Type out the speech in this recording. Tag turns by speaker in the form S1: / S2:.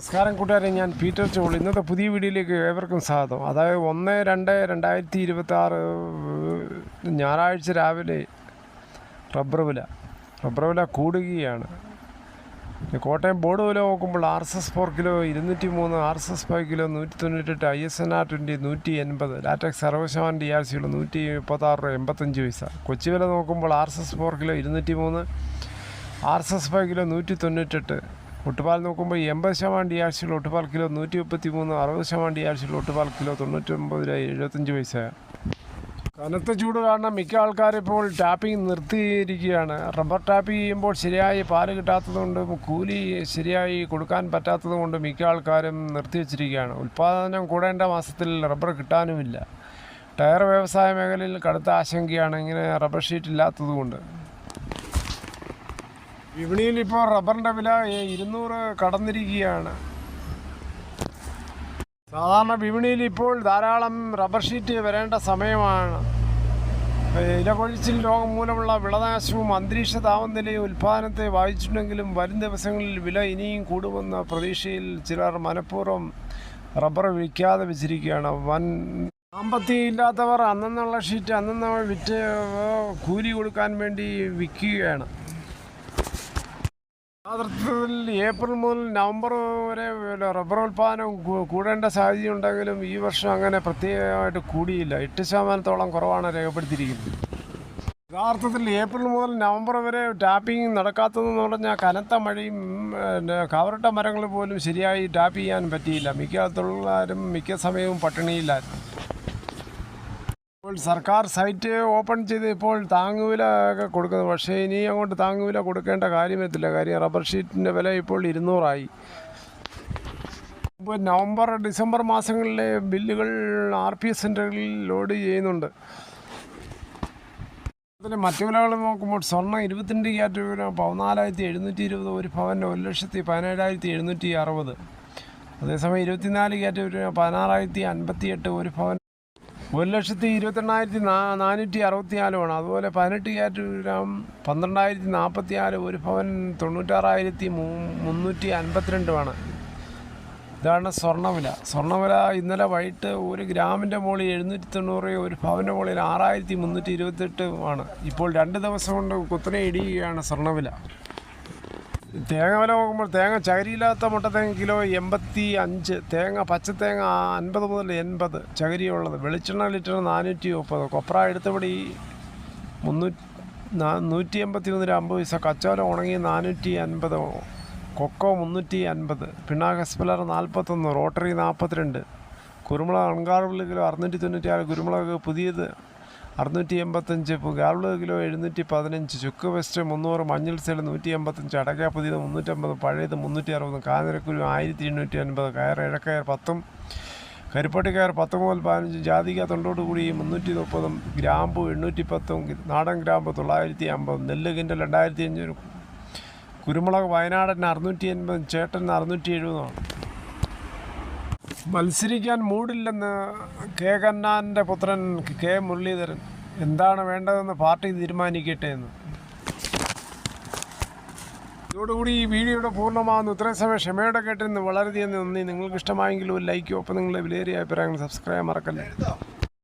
S1: നമസ്കാരം കൂട്ടുകാരെ ഞാൻ പീറ്റർ ചോൾ ഇന്നത്തെ പുതിയ വീഡിയോയിലേക്ക് ഏവർക്കും സ്വാഗതം. അതായത് ഒന്ന് രണ്ട് രണ്ടായിരത്തി ഇരുപത്തി ആറ് ഞായറാഴ്ച രാവിലെ റബ്ബർ വില. റബ്ബർ വില കൂടുകയാണ്. കോട്ടയം ബോർഡ് വില നോക്കുമ്പോൾ R S S four kilo ഇരുന്നൂറ്റി മൂന്ന് R S S five kilo നൂറ്റി തൊണ്ണൂറ്റെട്ട് I S N R twenty നൂറ്റി എൺപത് ലാറ്റക്സ് ശതമാനം ഡി ആർ സികൾ നൂറ്റി മുപ്പത്താറ് രൂപ എൺപത്തഞ്ച് പൈസ. കൊച്ചി വില നോക്കുമ്പോൾ R S S four kilo ഇരുന്നൂറ്റി മൂന്ന് R S S five kilo നൂറ്റി തൊണ്ണൂറ്റെട്ട് ഒട്ടുപാൽ നോക്കുമ്പോൾ എൺപത് ശതമാനം ഡി ആർ ഒട്ടുപാൽ കിലോ നൂറ്റി മുപ്പത്തി മൂന്ന് അറുപത് ശതമാനം ഡി ആർ ഒട്ടുപാൽ കിലോ തൊണ്ണൂറ്റൊമ്പത് രൂപ എഴുപത്തഞ്ച് പൈസ. കനത്ത ചൂട് കാരണം മിക്ക ആൾക്കാരും ഇപ്പോൾ ടാപ്പിംഗ് നിർത്തിയിരിക്കുകയാണ്. റബ്ബർ ടാപ്പ് ചെയ്യുമ്പോൾ ശരിയായി പാൽ കിട്ടാത്തതുകൊണ്ട് കൂലി ശരിയായി കൊടുക്കാൻ പറ്റാത്തതുകൊണ്ട് മിക്ക ആൾക്കാരും നിർത്തിവെച്ചിരിക്കുകയാണ് ഉൽപ്പാദനം കൂടേണ്ട മാസത്തിൽ റബ്ബർ കിട്ടാനുമില്ല. ടയർ വ്യവസായ മേഖലയിൽ കടുത്ത ആശങ്കയാണ് ഇങ്ങനെ റബ്ബർ ഷീറ്റ് ഇല്ലാത്തതുകൊണ്ട്. വിപണിയിൽ ഇപ്പോൾ റബ്ബറിന്റെ വില ഇരുന്നൂറ് കടന്നിരിക്കുകയാണ്. സാധാരണ വിപണിയിൽ ഇപ്പോൾ ധാരാളം റബ്ബർ ഷീറ്റ് വരേണ്ട സമയമാണ്. ഇലകൊഴിച്ചിൽ രോഗം മൂലമുള്ള വിളനാശവും അന്തരീക്ഷ താപനിലയും ഉൽപ്പാദനത്തെ വായിച്ചിട്ടുണ്ടെങ്കിലും വരും ദിവസങ്ങളിൽ വില ഇനിയും കൂടുമെന്ന പ്രതീക്ഷയിൽ ചിലർ മനഃപൂർവം റബ്ബർ വിൽക്കാതെ വെച്ചിരിക്കുകയാണ്. വൻ സാമ്പത്തികം ഇല്ലാത്തവർ അന്നുള്ള ഷീറ്റ് അന്നന്ന് വിറ്റ് കൂലി കൊടുക്കാൻ വേണ്ടി വിൽക്കുകയാണ്. യഥാർത്ഥത്തിൽ ഏപ്രിൽ മുതൽ നവംബർ വരെ റബ്ബർ ഉൽപ്പാദനം കൂടേണ്ട സാഹചര്യം ഉണ്ടെങ്കിലും ഈ വർഷം അങ്ങനെ പ്രത്യേകമായിട്ട് കൂടിയില്ല. എട്ട് ശതമാനത്തോളം കുറവാണ് രേഖപ്പെടുത്തിയിരിക്കുന്നത്. യഥാർത്ഥത്തിൽ ഏപ്രിൽ മുതൽ നവംബർ വരെ ടാപ്പിംഗ് നടക്കാത്തതെന്ന് പറഞ്ഞാൽ കനത്ത മഴയും പിന്നെ കവറിട്ട മരങ്ങൾ പോലും ശരിയായി ടാപ്പ് ചെയ്യാൻ പറ്റിയില്ല. മിക്ക തൊഴിലാരും മിക്ക സമയവും പട്ടിണിയില്ലായിരുന്നു ഇപ്പോൾ സർക്കാർ സൈറ്റ് ഓപ്പൺ ചെയ്ത് ഇപ്പോൾ താങ്ങുവില ഒക്കെ കൊടുക്കുന്നത്. പക്ഷേ ഇനി അങ്ങോട്ട് താങ്ങുവില കൊടുക്കേണ്ട കാര്യം എത്തില്ല കാര്യം റബ്ബർ ഷീറ്റിന്റെ വില ഇപ്പോൾ ഇരുന്നൂറായി. ഇപ്പോൾ നവംബർ ഡിസംബർ മാസങ്ങളിലെ ബില്ലുകൾ ആർ പി എസ് സെന്ററുകളിൽ ലോഡ് ചെയ്യുന്നുണ്ട്. അതിന് മറ്റു വിലകൾ നോക്കുമ്പോൾ സ്വർണം ഇരുപത്തിരണ്ട് ക്യാറ്റ് വില പതിനാലായിരത്തി എഴുന്നൂറ്റി ഇരുപത് ഒരു പവന്റെ ഒരു ലക്ഷത്തി പതിനേഴായിരത്തി എഴുന്നൂറ്റി അറുപത് അതേസമയം ഇരുപത്തിനാല് ക്യാറ്റ് വില പതിനാറായിരത്തി അൻപത്തി എട്ട് ഒരു പവൻ ഒരു ലക്ഷത്തി ഇരുപത്തെണ്ണായിരത്തി നാ നാനൂറ്റി അറുപത്തി നാലുമാണ് അതുപോലെ പതിനെട്ട് ക്യാരറ്റ് ഗ്രാം പന്ത്രണ്ടായിരത്തി നാൽപ്പത്തി നാല് ഒരു ഭവൻ തൊണ്ണൂറ്റാറായിരത്തി മൂ- മുന്നൂറ്റി അൻപത്തിരണ്ടുമാണ് ഇതാണ് സ്വർണവില സ്വർണവില ഇന്നലെ വൈകിട്ട് ഒരു ഗ്രാമിന്റെ മുകളിൽ എഴുന്നൂറ്റി തൊണ്ണൂറ് ഒരു ഭവന്റെ മുകളിൽ ആറായിരത്തി മുന്നൂറ്റി ഇരുപത്തെട്ട് ആണ്. ഇപ്പോൾ രണ്ട് ദിവസം കൊണ്ട് കുത്തനെ ഇടിയുകയാണ് സ്വർണവില തേങ്ങ വില നോക്കുമ്പോൾ തേങ്ങ ചകരിയില്ലാത്ത മുട്ടത്തേങ്ങ കിലോ എൺപത്തി അഞ്ച് തേങ്ങ പച്ചത്തേങ്ങ അൻപത് മുതൽ എൺപത് ചകരിയുള്ളത്. വെളിച്ചെണ്ണ ലിറ്റർ നാനൂറ്റി മുപ്പത് കൊപ്ര എടുത്തപടി മുന്നൂറ്റി നൂറ്റി എൺപത്തി മൂന്നിൽ അമ്പത് പൈസ. കച്ചോലം ഉണങ്ങി നാനൂറ്റി അൻപത് കൊക്കോ മുന്നൂറ്റി അൻപത് പിണ്ണാക്ക് എസ്പെലർ നാൽപ്പത്തൊന്ന്. റോട്ടറി നാൽപ്പത്തിരണ്ട്. കുരുമുളക് അൺകാറുള്ള കിലോ അറുന്നൂറ്റി തൊണ്ണൂറ്റി ആറ് കുരുമുളക് പുതിയത് അറുന്നൂറ്റി എൺപത്തഞ്ച് ഗാർബിൾ കിലോ എഴുന്നൂറ്റി പതിനഞ്ച് ചുക്ക് വെസ്റ്റ് മുന്നൂറ് മഞ്ഞൾ സെൽ നൂറ്റി എൺപത്തഞ്ച് അടയ്ക്ക പുതിയത് മുന്നൂറ്റമ്പത് പഴയത് മുന്നൂറ്റി അറുപത് കാഞ്ഞിരക്കുരു ആയിരത്തി എണ്ണൂറ്റി അൻപത് കയർ ഇഴക്കയർ പത്തും കരിപ്പട്ടി കയർ പത്ത് മുതൽ പതിനഞ്ച് ജാതിക തൊണ്ടോട് കൂടി മുന്നൂറ്റി മുപ്പതും ഗ്രാമ്പു എണ്ണൂറ്റി പത്തും നാടൻ ഗ്രാമ്പ് തൊള്ളായിരത്തി അമ്പതും നെല്ല് കിൻഡൽ രണ്ടായിരത്തി അഞ്ഞൂറ് കുരുമുളക് വയനാടൻ അറുന്നൂറ്റി എൺപതും ചേട്ടൻ അറുന്നൂറ്റി എഴുപതുമാണ് മത്സരിക്കാൻ മൂടില്ലെന്ന് കെ കന്നാന്റെ പുത്രൻ കെ മുരളീധരൻ എന്താണ് വേണ്ടതെന്ന് പാർട്ടി തീരുമാനിക്കട്ടെ എന്ന്. ഇതോടുകൂടി ഈ വീഡിയോയുടെ പൂർണമാകുന്നു ഇത്രയും സമയം ക്ഷമയോടെ കേട്ടിരുന്ന് വളരെയധികം നന്ദി. നിങ്ങൾക്ക് ഇഷ്ടമായെങ്കിൽ ഒരു ലൈക്കും ഒപ്പം നിങ്ങളുടെ വിലയേറിയ അഭിപ്രായങ്ങൾ സബ്സ്ക്രൈബ് മറക്കല്ലേ.